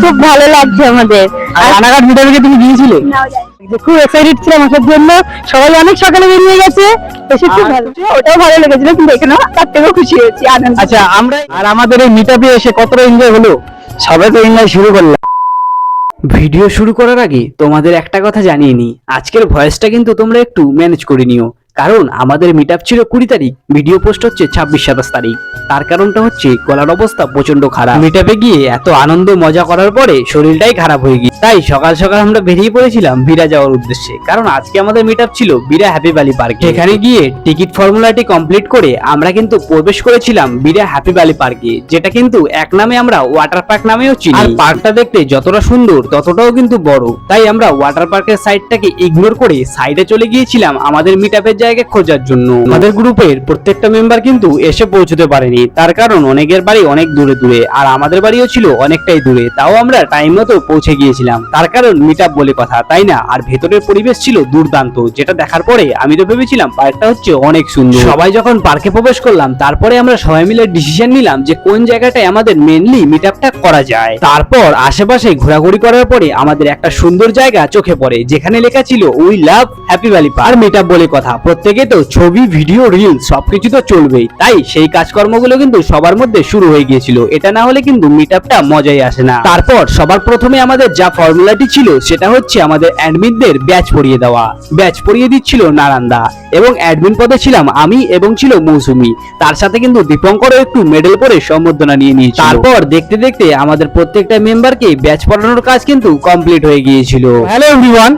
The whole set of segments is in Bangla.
খুব ভালো লাগছে আমাদের। আর রানাঘাট মিটারকে তুমি গিয়েছিলে? খুব এক্সাইটেড ছিলাম আসার জন্য। সবাই অনেক সকালে বেরিয়ে গেছে। এসে খুব ভালো ওটাও ভালো লেগেছিল কিন্তু এখানে তার থেকেও খুশি হয়েছি আনন্দ। আচ্ছা আমরা আর আমাদের এই মিটআপে এসে কতটা এনজয় হলো? সবাই তো এনজয় শুরু করলাম। ভিডিও শুরু করার আগে তোমাদের একটা কথা জানিয়ে নিই। আজকের ভয়েসটা কিন্তু তোমরা একটু ম্যানেজ করে নিও। কারণ আমাদের মিট ছিল কুড়ি তারিখ ভিডিও পোস্ট হচ্ছে ছাব্বিশ সাতাশ তারিখ। তার কারণটা হচ্ছে গলার অবস্থা প্রচণ্ড খারাপ। মিট গিয়ে এত আনন্দ, মজা করার পরে শরীরটাই খারাপ হয়ে গিয়ে তাই সকাল সকাল আমরা বেরিয়ে পড়েছিলাম বিরা যাওয়ার উদ্দেশ্যে। কারণ আজকে আমাদের মিট ছিল বিরা হ্যাপি ভ্যালি পার্কে এখানে গিয়ে টিকিট ফর্মুলাটি কমপ্লিট করে আমরা কিন্তু প্রবেশ করেছিলাম বিরা হ্যাপি ভ্যালি পার্কে যেটা কিন্তু এক নামে আমরা ওয়াটার পার্ক নামেও চিনি। আর পার্কটা দেখতে যতটা সুন্দর, ততটাও কিন্তু বড়। তাই আমরা ওয়াটার পার্কের সাইডটাকে ইগনোর করে সাইডে চলে গিয়েছিলাম আমাদের মিট জায়গা খোঁজার জন্য। আমাদের গ্রুপের প্রত্যেকটা মেম্বার কিন্তু এসে পৌঁছতে পারেনি। তার কারণ অনেকের বাড়ি অনেক দূরে দূরে, আর আমাদের বাড়িও ছিল অনেকটাই দূরে, তাও আমরা টাইম মতো পৌঁছে গিয়েছিলাম। তার কারণ মিট বলে কথা, তাই না? আর ভেতরের পরিবেশ ছিল দুর্দান্ত, যেটা দেখার পরে আমি তো ভেবেছিলাম পার্কটা হচ্ছে অনেক সুন্দর। সবাই যখন পার্কে প্রবেশ করলাম, তারপরে আমরা সবাই মিলে ডিসিশন নিলাম যে কোন জায়গাটায় আমাদের মেনলি মিট করা যায়। তারপর আশেপাশে ঘোরাঘুরি করার পরে আমাদের একটা সুন্দর জায়গা চোখে পড়ে, যেখানে লেখা ছিল we love Happy Valley Park R meet বলে কথা প্রত্যেকে তো ছবি ভিডিও রিল সবকিছু তো চলবেই। তাই সেই কাজকর্মগুলো কিন্তু সবার মধ্যে শুরু হয়ে গিয়েছিল। এটা না হলে কিন্তু মিট মজাই আসে না। তারপর সবার প্রথমে আমাদের যা ফর্মুলাটি ছিল, সেটা হচ্ছে আমাদের অ্যাডমিনদের ব্যাচ পড়িয়ে দেওয়া। ব্যাচ পড়িয়ে দিচ্ছিল নারান্দা এবং অ্যাডমিন পদে ছিলাম আমি এবং ছিল মৌসুমি। তার সাথে কিন্তু দীপঙ্করও একটু মেডেল পরে সম্বর্ধনা নিয়ে নিয়েছিল। তারপর দেখতে দেখতে আমাদের প্রত্যেকটা মেম্বারকে ব্যাচ পড়ানোর কাজ কিন্তু কমপ্লিট হয়ে গিয়েছিল। হ্যালো এভরিওয়ান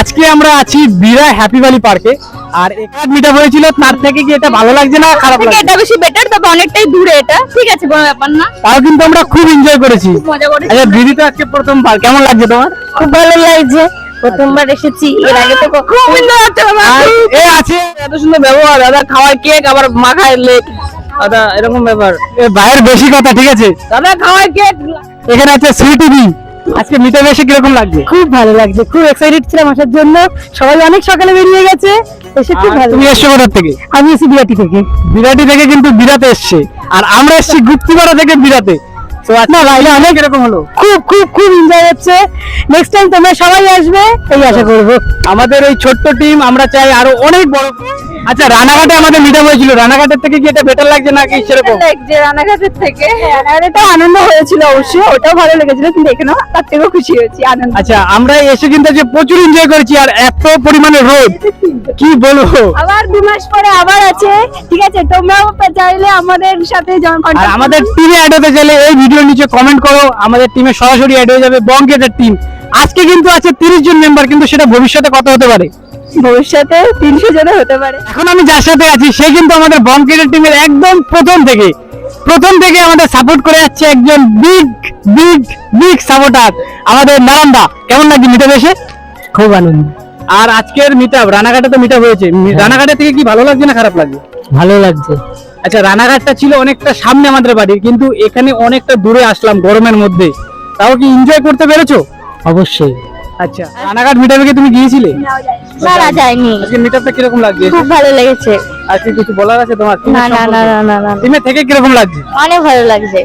আজকে আমরা আছি বিরা হ্যাপি ভ্যালি পার্কে। আর এখানে মিটআপ হয়েছিল তার থেকে কি এটা ভালো লাগছে না খারাপ লাগছে? এটা বেশি বেটার তবে অনেকটাই দূরে এটা। ঠিক আছে কোনো ব্যাপার না। তাও কিন্তু আমরা খুব এনজয় করেছি। মজা করেছি। আচ্ছা দিদি তো আজকে প্রথমবার কেমন লাগছে তোমার? খুব ভালো লাগছে। প্রথমবার এসেছি এর আগে তো খুব সুন্দর লাগছে এ আছে এত সুন্দর ব্যবহার দাদা খাওয়ার কেক আবার মাখায় লেক। দাদা এরকম ব্যাপার। এ ভাইয়ের বেশি কথা ঠিক আছে? দাদা খাওয়ার কেক। এখানে আছে সুইটিভি আজকে মিটে এসে কীরকম লাগছে খুব ভালো লাগছে খুব এক্সাইটেড ছিলাম আসার জন্য। সবাই অনেক সকালে বেরিয়ে গেছে এসে খুব ভালো তুমি এসছো কোথার থেকে? আমি এসেছি বিরাটি থেকে। বিরাটি থেকে কিন্তু বিরাতে এসছে। আর আমরা এসছি গুপ্তিপাড়া থেকে বিরাতে। তো ভাইলে অনেক এরকম হলো? খুব খুব খুব এনজয় হচ্ছে। নেক্সট টাইম তোমরা সবাই আসবে এই আশা করব। আমাদের এই ছোট্ট টিম আমরা চাই আরও অনেক বড় আচ্ছা রানাঘাটে আমাদের মিটাপ হয়েছিল। রানাঘাটের থেকে কি এটা বেটার লাগছে নাকি সেরকম? লাগছে রানাঘাটের থেকে। রানাঘাটেও আনন্দ হয়েছিল অবশ্যই ওটাও ভালো লেগেছিল কিন্তু এখানেও তার থেকেও খুশি হয়েছি আনন্দ। আচ্ছা আমরা এসে কিন্তু যে প্রচুর এনজয় করেছি আর এত পরিমাণে রোদ কি বলব? আবার দু মাস পরে আবার আছে ঠিক আছে? তোমরাও চাইলে আমাদের সাথে জন- আর আমাদের টিমে অ্যাড হতে চাইলে এই ভিডিওর নিচে কমেন্ট করো। আমাদের টিমে সরাসরি অ্যাড হয়ে যাবে বঙ্কেটের টিম আজকে কিন্তু আছে তিরিশ জন মেম্বার কিন্তু সেটা ভবিষ্যতে কত হতে পারে? ভবিষ্যতে তিনশো জনে হতে পারে। এখন আমি যার সাথে আছি সে কিন্তু আমাদের বঙ্কেটের টিমের একদম প্রথম থেকে। প্রথম থেকে আমাদের সাপোর্ট করে যাচ্ছে একজন বিগ বিগ বিগ সাপোর্টার আমাদের নারান্দা কেমন লাগছে মিটাপ এসে? খুব আনন্দ। আর আজকের মিটাপ রানাঘাটে তো মিটাপ হয়েছে। রানাঘাটে থেকে কি ভালো লাগছে না খারাপ লাগছে? ভালো লাগছে। আচ্ছা রানাঘাটটা ছিল অনেকটা সামনে আমাদের বাড়ির কিন্তু এখানে অনেকটা দূরে আসলাম গরমের মধ্যে। তাও কি এনজয় করতে পেরেছ? অবশ্যই। আচ্ছা রানাঘাট মিটাপে কি তুমি গিয়েছিলে? না যায়নি। যাইনি আজকে কীরকম লাগছে? খুব ভালো লেগেছে। আজকে কিছু বলার আছে তোমার? না না না না না টিমে থেকে কীরকম লাগছে? অনেক ভালো লাগছে।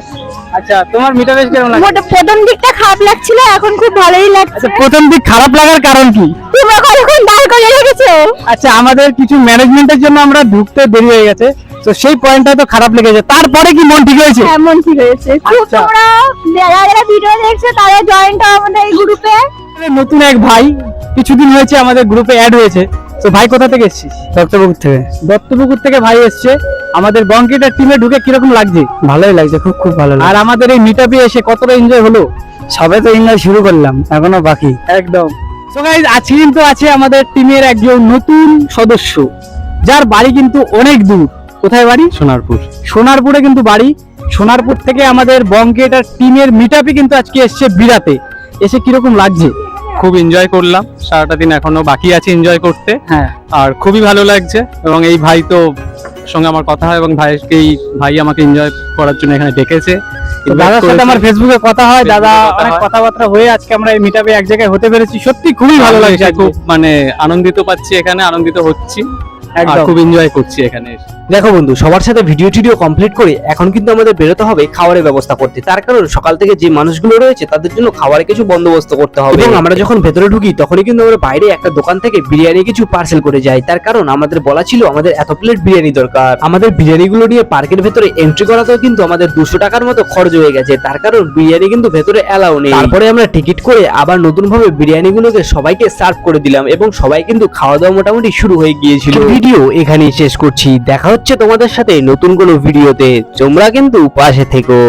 আচ্ছা তোমার মিটাপে কীরকম লাগছে? মোটা প্রথম দিকটা খারাপ লাগছিল এখন খুব ভালোই লাগছে। আচ্ছা প্রথম দিক খারাপ লাগার কারণ কি? তোমরা কতক্ষণ দাঁড় করে রেখেছো? আচ্ছা আমাদের কিছু ম্যানেজমেন্টের জন্য আমরা ঢুকতে দেরি হয়ে গেছে। তো সেই পয়েন্টটা তো খারাপ লেগেছে। তারপরে কি মন ঠিক হয়েছে? এমন ঠিক হয়েছে। খুব আচ্ছা। তোমরা যারা যারা ভিডিও দেখছ তারা জয়েন্ট আমাদের এই গ্রুপে নতুন এক ভাই কিছুদিন হয়েছে আমাদের গ্রুপে অ্যাড হয়েছে। তো ভাই কোথা থেকে এসেছিস? দত্তপুকুর থেকে। দত্তপুকুর থেকে ভাই এসছে। আমাদের বঙ্কিটার টিমে ঢুকে কীরকম লাগছে? ভালোই লাগছে খুব খুব ভালো আর আমাদের এই মিটাপে এসে কতটা এনজয় হলো? সবে তো এনজয় শুরু করলাম এখনও বাকি। একদম। তো গাইজ আজকে কিন্তু আছে আমাদের টিমের একজন নতুন সদস্য যার বাড়ি কিন্তু অনেক দূর। কোথায় বাড়ি? সোনারপুর। সোনারপুরে কিন্তু বাড়ি। সোনারপুর থেকে আমাদের বঙ্কেটার টিমের মিটাপে কিন্তু আজকে এসছে বিরাতে। এসে কীরকম লাগছে? খুব এনজয় করলাম। সারাটা দিন এখনও বাকি আছে এনজয় করতে। হ্যাঁ। আর খুবই ভালো লাগছে। এবং এই ভাই তো সঙ্গে আমার কথা হয় এবং ভাইকে এই ভাই আমাকে এনজয় করার জন্য এখানে ডেকেছে। দাদার সাথে আমার ফেসবুকে কথা হয়। দাদা অনেক কথাবার্তা হয়ে আজকে আমরা এই মিটাপে এক জায়গায় হতে পেরেছি। সত্যি খুবই ভালো লাগছে খুব মানে আনন্দিত পাচ্ছি এখানে আনন্দিত হচ্ছি। আর একদম। খুব এনজয় করছি এখানে এসে। দেখো বন্ধু সবার সাথে ভিডিও টিডিও কমপ্লিট করে এখন কিন্তু আমাদের বেরোতে হবে খাবারের ব্যবস্থা করতে। তার কারণ সকাল থেকে যে মানুষগুলো রয়েছে তাদের জন্য খাবারের কিছু বন্দোবস্ত করতে হবে। এবং আমরা যখন ভেতরে ঢুকি তখনই কিন্তু আমরা বাইরে একটা দোকান থেকে বিরিয়ানি কিছু পার্সেল করে যাই। তার কারণ আমাদের বলা ছিল আমাদের এত প্লেট বিরিয়ানি দরকার। আমাদের বিরিয়ানিগুলো নিয়ে পার্কের ভেতরে এন্ট্রি করাতেও কিন্তু আমাদের দুশো টাকার মতো খরচ হয়ে গেছে। তার কারণ বিরিয়ানি কিন্তু ভেতরে অ্যালাউ নেই। তারপরে আমরা টিকিট করে আবার নতুন ভাবে বিরিয়ানিগুলোকে সবাইকে সার্ভ করে দিলাম এবং সবাই কিন্তু খাওয়া দাওয়া মোটামুটি শুরু হয়ে গিয়েছিল। ভিডিও এখানেই শেষ করছি। দেখা হচ্ছে তোমাদের সাথে নতুন কোনো ভিডিওতে। তোমরা কিন্তু পাশে থেকো।